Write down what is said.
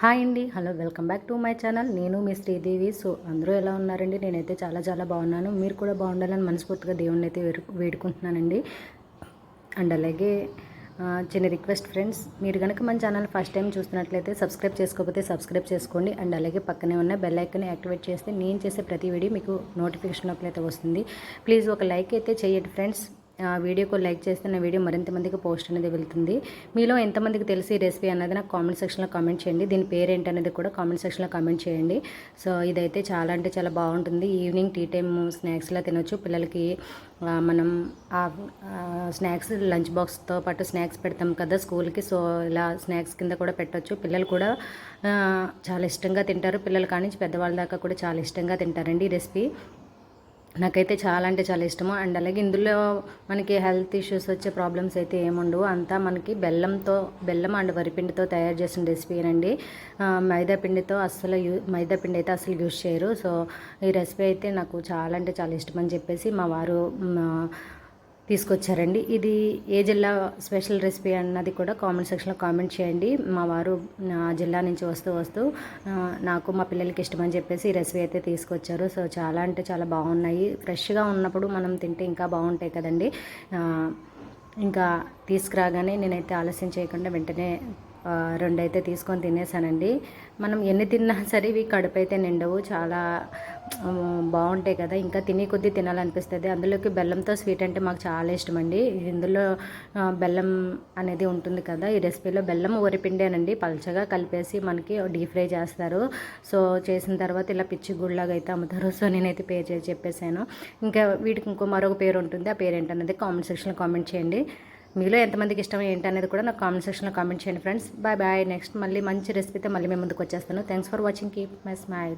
Hi అండి. Hello welcome back to my channel. నేను మీ శ్రీదేవి. సో అందరూ ఎలా ఉన్నారండి? నేనైతే చాలా చాలా బాగున్నాను. మీరు కూడా బాగుండాలని మనస్ఫూర్తిగా దేవుణ్ణి అయితే వేడుకుంటున్నానండి. అండ్ అలాగే చిన్న రిక్వెస్ట్ ఫ్రెండ్స్ మీరు కనుక మన ఛానల్ ఫస్ట్ టైం చూస్తున్నట్లయితే సబ్స్క్రైబ్ చేసుకోకపోతే సబ్స్క్రైబ్ చేసుకోండి. అండ్ అలాగే పక్కనే ఉన్న బెల్ ఐకన్ యాక్టివేట్ చేస్తే నేను చేసే ప్రతి వీడియో మీకు నోటిఫికేషన్ అయితే వస్తుంది. ప్లీజ్ ఒక లైక్ అయితే చేయండి ఫ్రెండ్స్. వీడియోకు లైక్ చేస్తే నా వీడియో మరింత మందికి పోస్ట్ అనేది వెళ్తుంది. మీలో ఎంతమందికి తెలిసి రెసిపీ అన్నది నాకు కామెంట్ సెక్షన్లో కామెంట్ చేయండి. దీని పేరు ఏంటనేది కూడా కామెంట్ సెక్షన్లో కామెంట్ చేయండి. సో ఇదైతే చాలా అంటే చాలా బాగుంటుంది. ఈవినింగ్ టీ టైం స్నాక్స్లా తినొచ్చు. పిల్లలకి మనం ఆ స్నాక్స్ లంచ్ బాక్స్తో పాటు స్నాక్స్ పెడతాం కదా స్కూల్కి. సో ఇలా స్నాక్స్ కింద కూడా పెట్టొచ్చు. పిల్లలు కూడా చాలా ఇష్టంగా తింటారు. పిల్లలు కానించి పెద్దవాళ్ళ దాకా కూడా చాలా ఇష్టంగా తింటారండి ఈ రెసిపీ. నాకైతే చాలా అంటే చాలా ఇష్టము. అండ్ అలాగే ఇందులో మనకి హెల్త్ ఇష్యూస్ వచ్చే ప్రాబ్లమ్స్ అయితే ఏముండవు. అంతా మనకి బెల్లంతో బెల్లం అండ్ వరిపిండితో తయారు చేసిన రెసిపీనండి మైదా పిండితో అస్సలు యూ మైదా పిండి అయితే అసలు యూజ్ చేయరు. సో ఈ రెసిపీ అయితే నాకు చాలా అంటే చాలా ఇష్టం అని చెప్పేసి మా వారు తీసుకొచ్చారండి. ఇది ఏ జిల్లా స్పెషల్ రెసిపీ అన్నది కూడా కామెంట్ సెక్షన్లో కామెంట్ చేయండి. మా వారు నా జిల్లా నుంచి వస్తూ వస్తూ నాకు మా పిల్లలకి ఇష్టమని చెప్పేసి ఈ రెసిపీ అయితే తీసుకొచ్చారు. సో చాలా అంటే చాలా బాగున్నాయి. ఫ్రెష్గా ఉన్నప్పుడు మనం తింటే ఇంకా బాగుంటాయి కదండి. ఇంకా తీసుకురాగానే నేనైతే ఆలస్యం చేయకుండా వెంటనే రెండైతే తీసుకొని తినేసానండి. మనం ఎన్ని తిన్నా సరే ఇవి కడుపు అయితే నిండవు. చాలా బాగుంటాయి కదా. ఇంకా తిని కొద్దీ తినాలనిపిస్తుంది. అందులోకి బెల్లంతో స్వీట్ అంటే మాకు చాలా ఇష్టం అండి ఇందులో బెల్లం అనేది ఉంటుంది కదా. ఈ రెసిపీలో బెల్లం వరిపిండేనండి. పలచగా కలిపేసి మనకి డీప్ ఫ్రై చేస్తారు. సో చేసిన తర్వాత ఇలా పిచ్చి గుళ్ళగా అయితే అమ్ముతారు. సో నేనైతే పేరు చేసి చెప్పేశాను. ఇంకా వీటికి ఇంకో మరొక పేరు ఉంటుంది. ఆ పేరు ఏంటనేది కామెంట్ సెక్షన్లో కామెంట్ చేయండి. మీలో ఎంతమందికి ఇష్టం ఏంటి అనేది కూడా నాకు కామెంట్ సెక్షన్లో కామెంట్ చేయండి ఫ్రెండ్స్. Bye bye. నెక్స్ట్ మళ్ళీ మంచి రెసిపీతో మళ్ళీ మేము ముందుకు వచ్చేస్తాను. Thanks for watching keep my smile